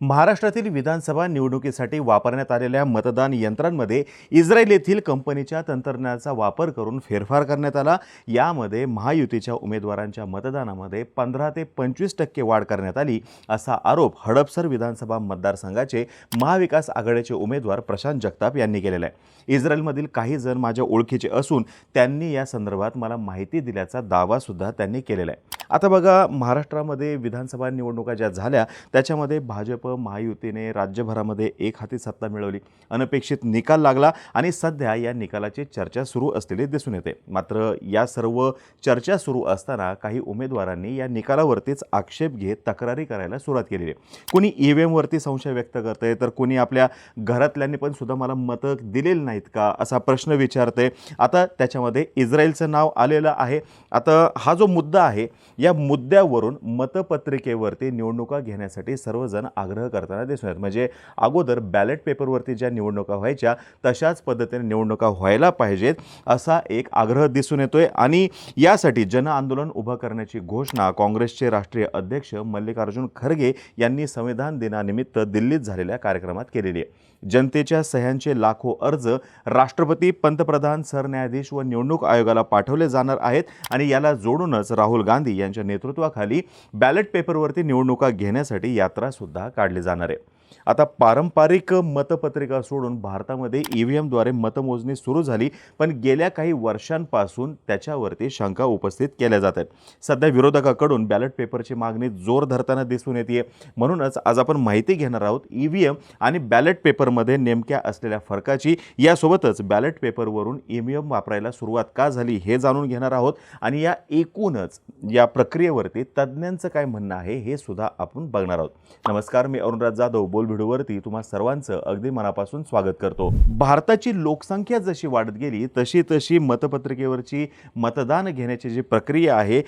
महाराष्ट्रातील विधानसभा निवडणुकीसाठी वापरण्यात आलेल्या मतदान यंत्रांमध्ये इस्रायल येथील कंपनीच्या तंत्रज्ञानाचा वापर करून फेरफार करण्यात आला. यामध्ये महायुतीच्या उमेदवारांच्या मतदानामध्ये पंधरा ते पंचवीस टक्के वाढ करण्यात आली असा आरोप हडपसर विधानसभा मतदारसंघाचे महाविकास आघाडीचे उमेदवार प्रशांत जगताप यांनी केलेला आहे. इस्रायलमधील काही जण माझ्या ओळखीचे असून त्यांनी या संदर्भात मला माहिती दिल्याचा दावासुद्धा त्यांनी केलेला आहे. आता बघा महाराष्ट्रामध्ये विधानसभा निवडणुका ज्या झाल्या त्याच्यामध्ये भाजप महायुतीने राज्यभरामध्ये एक हाती सत्ता मिळवली. अनपेक्षित निकाल लागला आणि सध्या या निकालाची चर्चा सुरू असलेली दिसून येते. मात्र या सर्व चर्चा सुरू असताना काही उमेदवारांनी या निकालावरतीच आक्षेप घेत तक्रारी करायला सुरुवात केलेली आहे. कोणी ई व्ही एमवरती संशय व्यक्त करते तर कोणी आपल्या घरातल्यांनी पण सुद्धा मला मतं दिलेली नाहीत का असा प्रश्न विचारते आता त्याच्यामध्ये इस्रायलचं नाव आलेलं आहे. आता हा जो मुद्दा आहे या मुद्द्यावरून मतपत्रिकेवरती निवडणुका घेण्यासाठी सर्वजण आग्रह करताना दिसून येत म्हणजे अगोदर बॅलेट पेपरवरती ज्या निवडणुका व्हायच्या तशाच पद्धतीने निवडणुका व्हायला पाहिजेत असा एक आग्रह दिसून येतोय. आणि यासाठी जन आंदोलन उभं करण्याची घोषणा काँग्रेसचे राष्ट्रीय अध्यक्ष मल्लिकार्जुन खरगे यांनी संविधान दिनानिमित्त दिल्लीत झालेल्या कार्यक्रमात केलेली आहे. जनतेच्या सह्यांचे लाखो अर्ज राष्ट्रपती पंतप्रधान सरन्यायाधीश व निवडणूक आयोगाला पाठवले जाणार आहेत आणि याला जोडूनच राहुल गांधी यांच्या नेतृत्वाखाली बॅलेट पेपरवरती निवडणुका घेण्यासाठी यात्रासुद्धा काढली जाणार आहे. आता पारंपरिक मतपत्रिका सोडून भारतामध्ये ई व्ही एमद्वारे मतमोजणी सुरू झाली पण गेल्या काही वर्षांपासून त्याच्यावरती शंका उपस्थित केल्या जात आहेत. सध्या विरोधकाकडून बॅलेट पेपरची मागणी जोर धरताना दिसून येते म्हणूनच आज आपण माहिती घेणार आहोत ई व्ही एम आणि बॅलेट पेपरमध्ये नेमक्या असलेल्या फरकाची. यासोबतच बॅलेट पेपरवरून ई व्ही एम वापरायला सुरुवात का झाली हे जाणून घेणार आहोत. आणि या एकूणच या प्रक्रियेवरती तज्ज्ञांचं काय म्हणणं आहे हे सुद्धा आपण बघणार आहोत. नमस्कार मी अरुणराज जाधव. बोलभिडूवरती व्हिडिओवरती तुम्हा सर्वांचं अगदी मनापासून स्वागत करतो. भारताची लोकसंख्या जशी वाढत गेली तशी तशी मतपत्रिकेवरची मतदान घेण्याची जी प्रक्रिया आहे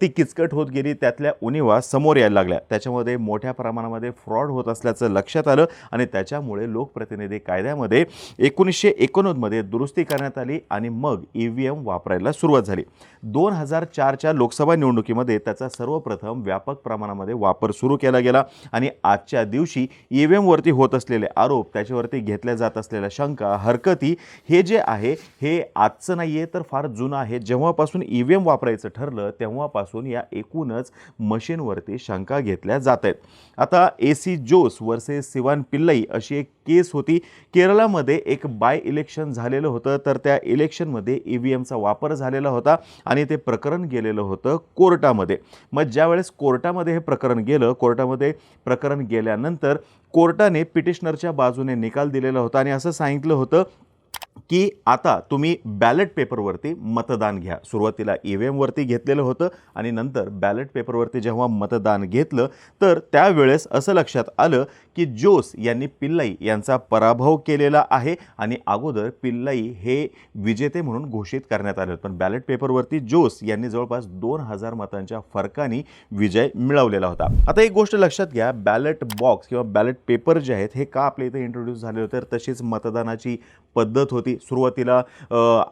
ती किचकट होत गेली त्यातल्या उणीवा समोर यायला लागल्या. त्याच्यामध्ये मोठ्या प्रमाणामध्ये फ्रॉड होत असल्याचं लक्षात आलं आणि त्याच्यामुळे लोकप्रतिनिधी कायद्यामध्ये एकोणीसशे एकोणनव्वदमध्ये दुरुस्ती करण्यात आली आणि मग ई व्ही एम वापरायला सुरुवात झाली. दोन हजार चारच्या लोकसभा निवडणुकीमध्ये त्याचा सर्वप्रथम व्यापक प्रमाणामध्ये वापर सुरू केला गेला आणि आजच्या दिवशी ई व्ही एमवरती होत असलेले आरोप त्याच्यावरती घेतल्या जात असलेल्या शंका हरकती हे जे आहे हे आजचं नाही आहे तर फार जुनं आहे. जेव्हापासून ई व्ही एम वापरायचं ठरलं तेव्हापासून या एकूणच मशीनवरती शंका घेतल्या जात आहेत. आता A C Jose versus Sivan Pillai अशी एक केस होती. केरळामध्ये एक बाय इलेक्शन झालेलं होतं तर त्या इलेक्शनमध्ये ई व्ही एमचा वापर झालेला होता आणि ते प्रकरण गेलेलं होतं कोर्टामध्ये. मग ज्यावेळेस कोर्टामध्ये हे प्रकरण गेलं कोर्टामध्ये प्रकरण गेल्यानंतर कोर्टाने पिटिशनरच्या बाजूने निकाल दिलेला होता आणि असं सांगितलं होतं की आता तुम्ही बॅलेट पेपरवरती मतदान घ्या. सुरुवातीला ई व्ही एमवरती घेतलेलं होतं आणि नंतर बॅलेट पेपरवरती जेव्हा मतदान घेतलं तर त्यावेळेस असं लक्षात आलं की जोस यांनी पिल्लाई यांचा पराभव केलेला आहे आणि अगोदर पिल्लाई हे विजेते म्हणून घोषित करण्यात आले होते. पण बॅलेट पेपरवरती जोस यांनी जवळपास दोन हजार मतांच्या फरकाने विजय मिळवलेला होता. आता एक गोष्ट लक्षात घ्या बॅलेट बॉक्स किंवा बॅलेट पेपर जे आहेत हे का आपल्या इथे इंट्रोड्यूस झाले होते? तर तशीच मतदानाची पद्धत होती. सुरुवातीला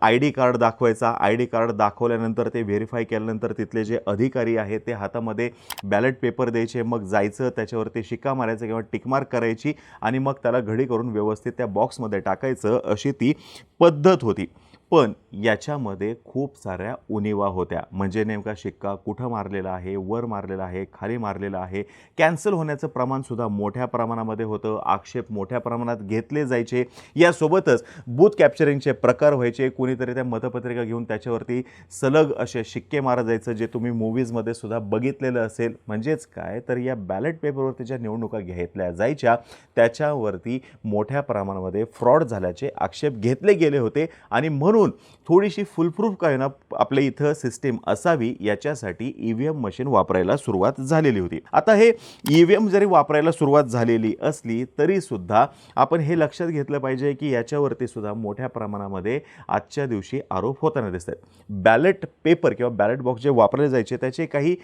आय डी कार्ड दाखवायचा. आय डी कार्ड दाखवल्यानंतर ते व्हेरीफाय केल्यानंतर तिथले जे अधिकारी आहेत ते हातामध्ये बॅलेट पेपर द्यायचे मग जायचं त्याच्यावरती शिक्का मारायचं किंवा टिकमार्क करायची आणि मग त्याला घडी करून व्यवस्थित त्या बॉक्समध्ये टाकायचं अशी ती पद्धत होती. पण याच्यामध्ये खूप साऱ्या उणिवा होत्या. म्हणजे नेमका शिक्का कुठं मारलेला आहे वर मारलेला आहे खाली मारलेला आहे. कॅन्सल होण्याचं प्रमाणसुद्धा मोठ्या प्रमाणामध्ये होतं. आक्षेप मोठ्या प्रमाणात घेतले जायचे. यासोबतच बूथ कॅप्चरिंगचे प्रकार व्हायचे. कोणीतरी त्या मतपत्रिका घेऊन त्याच्यावरती सलग असे शिक्के मारत जायचं जे तुम्ही मूवीजमध्ये सुद्धा बघितलेलं असेल. म्हणजेच काय? तर या बॅलेट पेपरवरती ज्या निवडणुका घेतल्या जायच्या त्याच्यावरती मोठ्या प्रमाणामध्ये फ्रॉड झाल्याचे आक्षेप घेतले गेले होते. आणि म्हणून म्हणून थोडीशी फुलप्रूफ काय ना आपल्या इथं सिस्टीम असावी याच्यासाठी ई व्ही एम मशीन वापरायला सुरुवात झालेली होती. आता हे ई व्ही एम जरी वापरायला सुरुवात झालेली असली तरी सुद्धा आपण हे लक्षात घेतलं पाहिजे की याच्यावरती सुद्धा मोठ्या प्रमाणामध्ये आजच्या दिवशी आरोप होताना दिसत आहेत बॅलेट पेपर किंवा बॅलेट बॉक्स जे वापरले जायचे त्याचे काही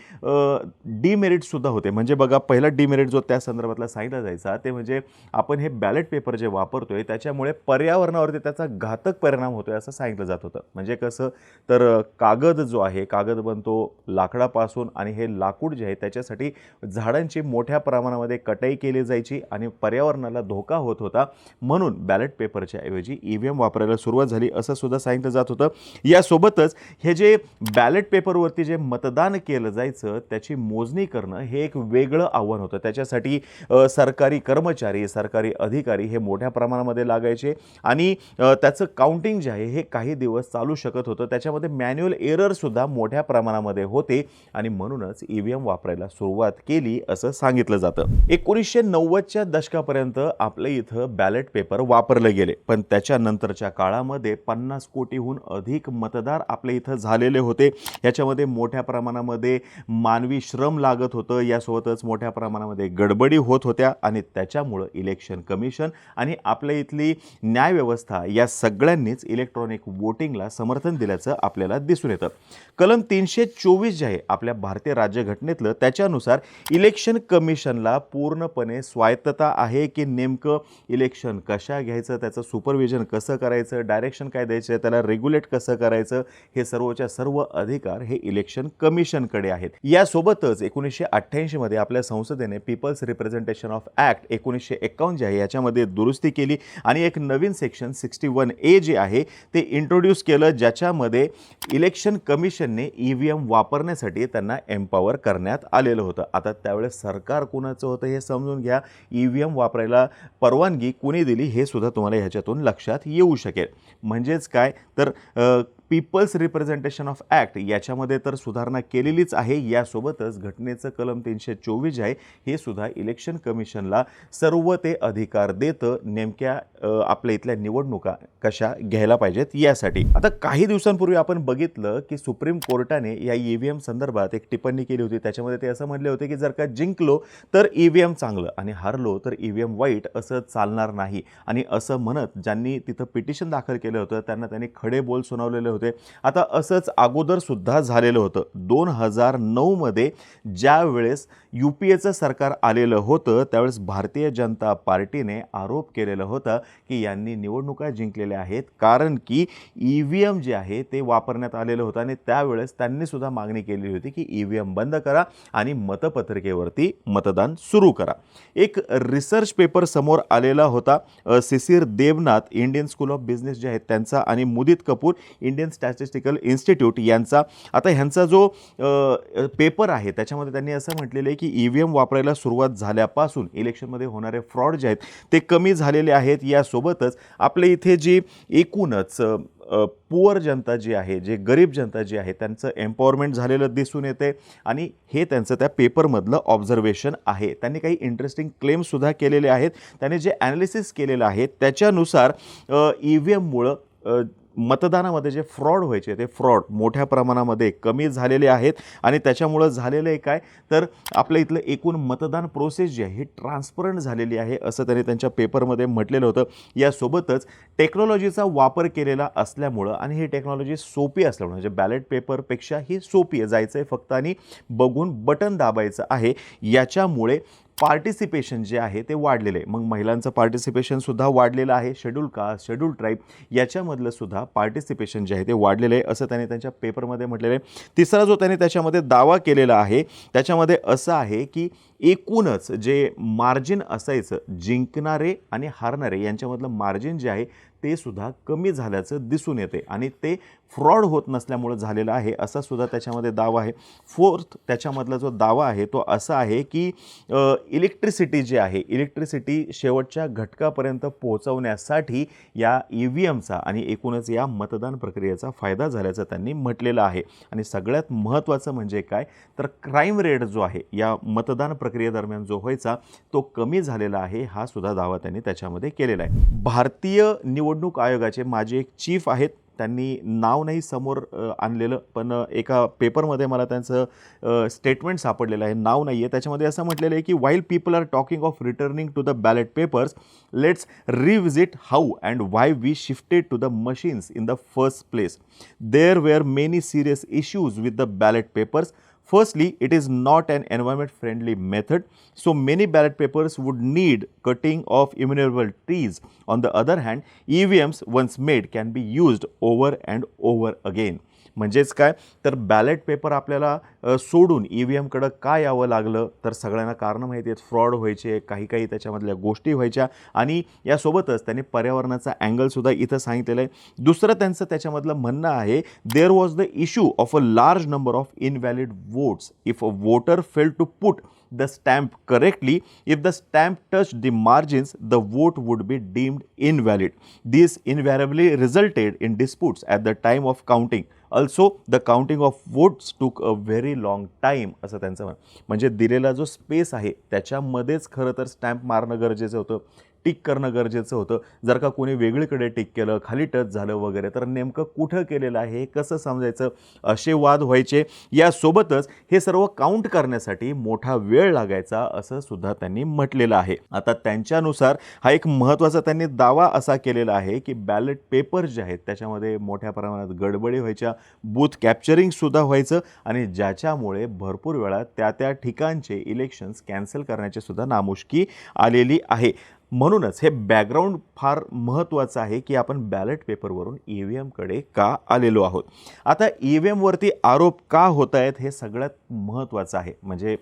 डीमेरिट्ससुद्धा होते. म्हणजे बघा पहिला डीमेरिट जो त्या संदर्भातला सांगितला जायचा ते म्हणजे आपण हे बॅलेट पेपर जे वापरतोय त्याच्यामुळे पर्यावरणावरती त्याचा घातक परिणाम होतोय असं सांगितलं जात होतं. म्हणजे कसं तर कागद जो आहे कागद बनतो लाकडापासून आणि हे लाकूड जे आहे त्याच्यासाठी झाडांची मोठ्या प्रमाणामध्ये कटाई केली जायची आणि पर्यावरणाला धोका होत होता. म्हणून बॅलेट पेपरच्या ऐवजी ई व्ही एम वापरायला सुरुवात झाली असं सुद्धा सांगितलं जात होतं. यासोबतच हे जे बॅलेट पेपरवरती जे मतदान केलं जायचं त्याची मोजणी करणं हे एक वेगळं आव्हान होतं. त्याच्यासाठी सरकारी कर्मचारी सरकारी अधिकारी हे मोठ्या प्रमाणामध्ये लागायचे आणि त्याचं काउंटिंग जे आहे हे काही दिवस चालू शकत होतं. त्याच्यामध्ये मॅन्युअल एररसुद्धा मोठ्या प्रमाणामध्ये होते आणि म्हणूनच ई व्ही एम वापरायला सुरुवात केली असं सांगितलं जातं. एकोणीसशे नव्वदच्या दशकापर्यंत आपल्या इथं बॅलेट पेपर वापरले गेले. पण त्याच्यानंतरच्या काळामध्ये पन्नास कोटीहून अधिक मतदार आपल्या इथं झालेले होते. याच्यामध्ये मोठ्या प्रमाणामध्ये मानवी श्रम लागत होतं. यासोबतच मोठ्या प्रमाणामध्ये गडबडी होत होत्या आणि त्याच्यामुळं इलेक्शन कमिशन आणि आपल्या इथली न्यायव्यवस्था या सगळ्यांनीच इलेक्ट्रॉनिक वोटिंगला समर्थन दिल्याचं आपल्याला दिसून येतं. कलम तीनशे चोवीस जे आहे आपल्या भारतीय राज्यघटनेतलं त्याच्यानुसार इलेक्शन कमिशनला पूर्णपणे स्वायत्तता आहे की नेमकं इलेक्शन कशा घ्यायचं त्याचं सुपरविजन कसं करायचं डायरेक्शन काय द्यायचं त्याला रेग्युलेट कसं करायचं हे सर्वच्या सर्व अधिकार हे इलेक्शन कमिशनकडे आहेत. यासोबतच एकोणीसशे अठ्ठ्याऐंशीमध्ये आपल्या संसदेने पीपल्स रिप्रेझेंटेशन ऑफ ॲक्ट एकोणीसशे एक्कावन्न जे आहे याच्यामध्ये दुरुस्ती केली. आणि एक नवीन सेक्शन सिक्स्टी वन ए जे आहे ते इंट्रोड्यूस केलं ज्याच्यामध्ये इलेक्शन कमिशनने ई व्ही एम वापरण्यासाठी त्यांना एम्पॉवर करण्यात आलेलं होतं. आता त्यावेळेस सरकार कुणाचं होतं हे समजून घ्या. ई व्ही एम वापरायला परवानगी कुणी दिली हे सुद्धा तुम्हाला ह्याच्यातून लक्षात येऊ शकेल. म्हणजेच काय? तर पीपल्स रिप्रेझेंटेशन ऑफ ॲक्ट याच्यामध्ये तर सुधारणा केलेलीच आहे. यासोबतच घटनेचं कलम तीनशे चोवीस आहे हे सुद्धा इलेक्शन कमिशनला सर्व ते अधिकार देतं. नेमक्या आपल्या इथल्या निवडणुका कशा घ्यायला पाहिजेत यासाठी. आता काही दिवसांपूर्वी आपण बघितलं की सुप्रीम कोर्टाने या ई व्ही एम संदर्भात एक टिप्पणी केली होती. त्याच्यामध्ये ते असं म्हणले होते की जर का जिंकलो तर ई व्ही एम चांगलं आणि हारलो तर ई व्ही एम वाईट असं चालणार नाही. आणि असं म्हणत ज्यांनी तिथं पिटिशन दाखल केलं होतं त्यांना त्यांनी खडे बोल सुनावलेले होते. आता असंच अगोदरसुद्धा झालेलं होतं. दोन हजार नऊमध्ये ज्या वेळेस यू पी एचं सरकार आलेलं होतं त्यावेळेस भारतीय जनता पार्टीने आरोप केलेला होता की यांनी निवडणुका जिंकलेल्या आहेत. कारण की ई व्ही एम जे आहे ते वापरण्यात आलेलं होतं आणि त्यावेळेस त्यांनीसुद्धा मागणी केलेली होती की ई व्ही एम बंद करा आणि मतपत्रिकेवरती मतदान सुरू करा. एक रिसर्च पेपर समोर आलेला होता Sisir Sisir Debnath Indian School of Business जे आहेत त्यांचा आणि Mudit Kapoor Indian Statistical Institute यांचा. आता ह्यांचा जो पेपर आहे त्याच्यामध्ये त्यांनी असं म्हटलेलं आहे की ई व्ही एम वापरायला सुरुवात झाल्यापासून इलेक्शनमध्ये होणारे फ्रॉड जे आहेत ते कमी झालेले आहेत. यासोबतच आपल्या इथे जी एकूणच पुअर जनता जी आहे जे गरीब जनता जी आहे त्यांचं एम्पॉवरमेंट झालेलं दिसून येते. आणि हे त्यांचं त्या पेपरमधलं ऑब्झर्वेशन आहे. त्यांनी काही इंटरेस्टिंग क्लेमसुद्धा केलेले आहेत. त्यांनी जे ॲनालिसिस केलेलं आहे त्याच्यानुसार ई व्ही एममुळं मतदानामध्ये जे फ्रॉड व्हायचे ते फ्रॉड मोठ्या प्रमाणामध्ये कमी झालेले आहेत. आणि त्याच्यामुळं झालेलं आहे काय? तर आपल्या इथलं एकूण मतदान प्रोसेस जी आहे ही ट्रान्सपरंट झालेली आहे असं त्यांनी त्यांच्या पेपरमध्ये म्हटलेलं होतं. यासोबतच टेक्नॉलॉजीचा वापर केलेला असल्यामुळं आणि ही टेक्नॉलॉजी सोपी असल्यामुळं म्हणजे बॅलेट पेपरपेक्षा ही सोपी आहे. जायचं आहे फक्त आणि बघून बटन दाबायचं आहे. याच्यामुळे पार्टिसिपेशन जे आहे ते वाढलेलं आहे. मग महिलांचं पार्टिसिपेशनसुद्धा वाढलेलं आहे. शेड्यूल कास्ट शेड्यूल ट्राईब याच्यामधलं सुद्धा पार्टिसिपेशन जे आहे ते वाढलेलं आहे असं त्याने त्यांच्या पेपरमध्ये म्हटलेलं आहे. तिसरा जो त्याने त्याच्यामध्ये दावा केलेला आहे त्याच्यामध्ये असं आहे की एकूणच जे मार्जिन असायचं जिंकणारे आणि हारणारे यांच्यामधलं मार्जिन जे आहे ते सुद्धा कमी झाल्याचं दिसून येते आणि ते फ्रॉड होत नसल्यामुळं झालेलं आहे असा सुद्धा त्याच्यामध्ये दावा आहे. फोर्थ त्याच्यामधला जो दावा आहे तो असा आहे की इलेक्ट्रिसिटी जी आहे इलेक्ट्रिसिटी शेवटच्या घटकापर्यंत पोहोचवण्यासाठी या ई व्ही एमचा आणि एकूणच या मतदान प्रक्रियेचा फायदा झाल्याचं त्यांनी म्हटलेलं आहे. आणि सगळ्यात महत्त्वाचं म्हणजे काय? तर क्राईम रेट जो आहे या मतदान प्रक्रियेदरम्यान जो व्हायचा तो कमी झालेला आहे हा सुद्धा दावा त्यांनी त्याच्यामध्ये केलेला आहे. भारतीय निवडणूक आयोगाचे माझे एक चीफ आहेत त्यांनी नाव नाही समोर आणलेलं पण एका पेपरमध्ये मला त्यांचं स्टेटमेंट सापडलेलं आहे. नाव नाही आहे त्याच्यामध्ये असं म्हटलेलं आहे की while people are talking of returning to the ballot papers let's revisit how and why we shifted to the machines in the first place there were many serious issues with the ballot papers Firstly, it is not an environment friendly method, so many ballot papers would need cutting of innumerable trees. On the other hand, EVMs once made can be used over and over again. म्हणजेच काय तर ballot paper आपल्याला अ, सोडून E V एमकडं का यावं लागलं? तर सगळ्यांना कारणं माहिती आहेत. फ्रॉड व्हायचे काही काही त्याच्यामधल्या गोष्टी व्हायच्या आणि यासोबतच त्यांनी पर्यावरणाचा अँगलसुद्धा इथं सांगितलेलं आहे. दुसरं त्यांचं त्याच्यामधलं म्हणणं आहे there was the issue of a large number of invalid votes if a voter fail to put the stamp correctly if the stamp touch the margins the vote would be deemed invalid this invariably resulted in in at the time of counting also the counting of votes took a very very long time असं त्यांचं म्हण म्हणजे दिलेला जो space आहे त्याच्यामध्येच खरं तर स्टॅम्प मारणं गरजेचं होतं. टिक करणं गरजेचं होतं. जर का कोणी वेगळीकडे टिक केलं खाली टच झालं वगैरे तर नेमकं कुठं केलेलं आहे हे कसं समजायचं असे वाद व्हायचे. यासोबतच हे सर्व काउंट करण्यासाठी मोठा वेळ लागायचा असं सुद्धा त्यांनी म्हटलेलं आहे. आता त्यांच्यानुसार हा एक महत्त्वाचा त्यांनी दावा असा केलेला आहे की बॅलेट पेपर जे आहेत त्याच्यामध्ये मोठ्या प्रमाणात गडबडी व्हायच्या बूथ कॅप्चरिंगसुद्धा व्हायचं आणि ज्याच्यामुळे भरपूर वेळा त्या त्या ठिकाणचे इलेक्शन्स कॅन्सल करण्याची सुद्धा नामुष्की आलेली आहे. म्हणूनच हे बॅकग्राऊंड फार महत्त्वाचं आहे की आपण बॅलेट पेपरवरून ई व्ही एमकडे का आलेलो आहोत? आता ई व्ही एमवरती आरोप का होत आहेत हे सगळ्यात महत्त्वाचं आहे. म्हणजे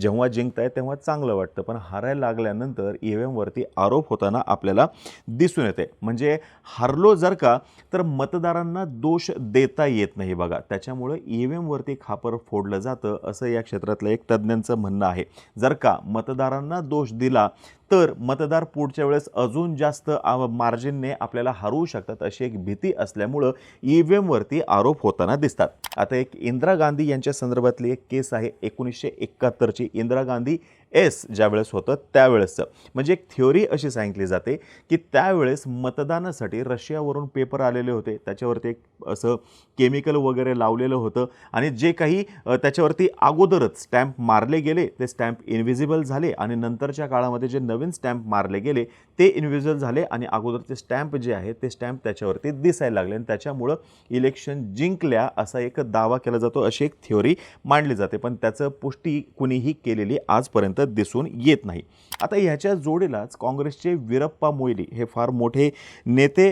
जेव्हा जिंकतायत तेव्हा चांगलं वाटतं पण हारायला लागल्यानंतर ई व्ही एमवरती आरोप होताना आपल्याला दिसून येते. म्हणजे हारलो जर का तर मतदारांना दोष देता येत नाही बघा. त्याच्यामुळं ई व्ही एमवरती खापर फोडलं जातं असं या क्षेत्रातलं एक तज्ज्ञांचं म्हणणं आहे. जर का मतदारांना दोष दिला तर मतदार पुढच्या वेळेस अजून जास्त मार्जिनने आपल्याला हरवू शकतात अशी एक भीती असल्यामुळं ई व्ही एमवरती आरोप होताना दिसतात. आता एक इंदिरा गांधी यांच्या संदर्भातली एक केस आहे. एकोणीसशे एकाहत्तरची. इंदिरा गांधी एस ज्यावेळेस होतं त्यावेळेसचं. म्हणजे एक थिओरी अशी सांगितली जाते की त्यावेळेस मतदानासाठी रशियावरून पेपर आलेले होते. त्याच्यावरती एक असं केमिकल वगैरे लावलेलं होतं आणि जे काही त्याच्यावरती अगोदरच स्टॅम्प मारले गेले. ते स्टॅम्प इनव्हिजिबल झाले आणि नंतरच्या काळामध्ये जे नवीन स्टॅम्प मारले गेले ते इनव्हिजिबल झाले आणि अगोदरचे स्टॅम्प जे आहे ते स्टॅम्प त्याच्यावरती दिसायला लागले आणि त्याच्यामुळं इलेक्शन जिंकल्या असा एक दावा केला जातो अशी एक थ्योरी मांडली जाते. पण त्याचं पुष्टी कुणीही केलेली आजपर्यंत दिसून येत नाही. आता ह्याच्या जोडीलाच काँग्रेसचे वीरप्पा मोईली हे फार मोठे नेते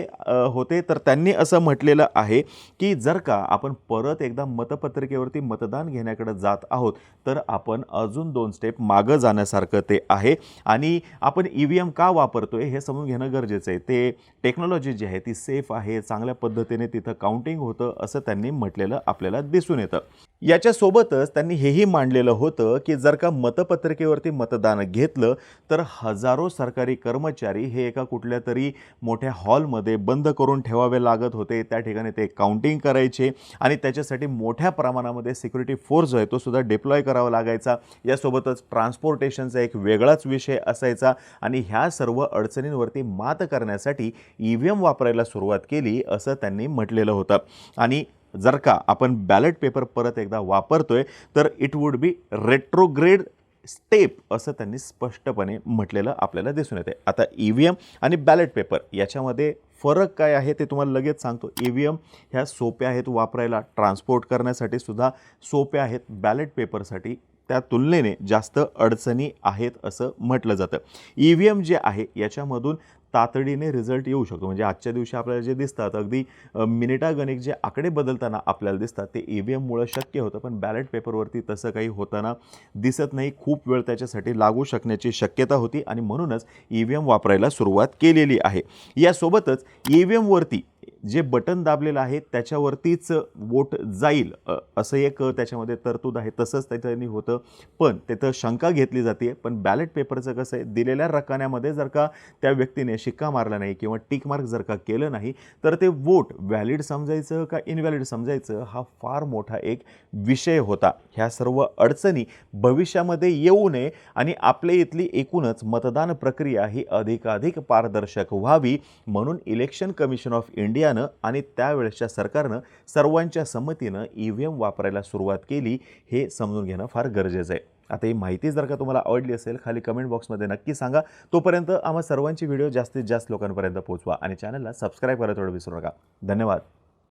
होते. तर त्यांनी असं म्हटलेलं आहे की जर का आपण परत एकदा मतपत्रिकेवरती मतदान घेण्याकडे जात आहोत तर आपण अजून दोन स्टेप मागं जाण्यासारखं ते आहे. आणि आपण ई व्ही एम का वापरतो वापरतोय हे समजून घेणं गरजेचं आहे. ते टेक्नॉलॉजी जी आहे ती सेफ आहे चांगल्या पद्धतीने तिथं काउंटिंग होतं असं त्यांनी म्हटलेलं आपल्याला दिसून येतं. याच्यासोबतच त्यांनी हेही मांडलेलं होतं की जर का मतपत्रिकेवरती मतदान घेतलं तर हजारो सरकारी कर्मचारी हे एका कुठल्या तरी मोठ्या हॉलमध्ये बंद करून ठेवावे लागत होते. त्या ठिकाणी ते काउंटिंग करायचे आणि त्याच्यासाठी मोठ्या प्रमाणामध्ये सिक्युरिटी फोर्स जो आहे तो सुद्धा डिप्लॉय करावा लागायचा. यासोबतच ट्रान्सपोर्टेशनचा एक वेगळाच विषय असायचा आणि ह्या सर्व अडचणींवरती मात करण्यासाठी ई व्ही एम वापरायला सुरुवात केली असं त्यांनी म्हटलेलं होतं. आणि जर का आपण बॅलेट पेपर परत एकदा वापरतोय तर it would be retrograde step असं त्यांनी स्पष्टपणे म्हटलेलं आपल्याला दिसून येते आता ई व्ही एम आणि बॅलेट पेपर याच्यामध्ये फरक काय आहे ते तुम्हाला लगेच सांगतो. ई व्ही एम ह्या सोप्या आहेत वापरायला ट्रान्सपोर्ट करण्यासाठी सुद्धा सोप्या आहेत बॅलेट पेपरसाठी त्या तुलनेने जास्त अडचणी आहेत असं म्हटलं जातं. ई व्ही एम जे आहे याच्यामधून तातडीने रिझल्ट येऊ शकतो. म्हणजे आजच्या दिवशी आपल्याला जे दिसतात अगदी मिनिटागणिक जे आकडे बदलताना आपल्याला दिसतात ते ई व्ही एममुळं शक्य होतं. पण बॅलेट पेपरवरती तसं काही होताना दिसत नाही. खूप वेळ त्याच्यासाठी लागू शकण्याची शक्यता होती आणि म्हणूनच ई व्ही एम वापरायला सुरुवात केलेली आहे. यासोबतच ई व्ही एमवरती जे बटन दाबलेलं आहे त्याच्यावरतीच वोट जाईल असं एक त्याच्यामध्ये तरतूद आहे. तसंच त्याच्यानी होतं. पण तिथं शंका घेतली जाते. पण बॅलेट पेपरचं कसं आहे दिलेल्या रकान्यामध्ये जर का त्या व्यक्तीने शिक्का मारला नाही किंवा टिक मार्क जर का केलं नाही तर ते वोट व्हॅलिड समजायचं का इनव्हॅलिड समजायचं हा फार मोठा एक विषय होता. ह्या सर्व अडचणी भविष्यामध्ये येऊ नये आणि आपल्या इथली एकूणच मतदान प्रक्रिया ही अधिकाधिक पारदर्शक व्हावी म्हणून इलेक्शन कमिशन ऑफ इंडिया इंडियानं आणि त्यावेळेसच्या सरकारनं सर्वांच्या संमतीनं ई व्ही एम वापरायला सुरुवात केली हे समजून घेणं फार गरजेचं आहे. आता ही माहिती जर का तुम्हाला आवडली असेल खाली कमेंट बॉक्समध्ये नक्की सांगा. तोपर्यंत आम्हा सर्वांची व्हिडिओ जास्तीत जास्त लोकांपर्यंत पोहोचवा आणि चॅनलला सबस्क्राईब करायला थोडं विसरू नका. धन्यवाद.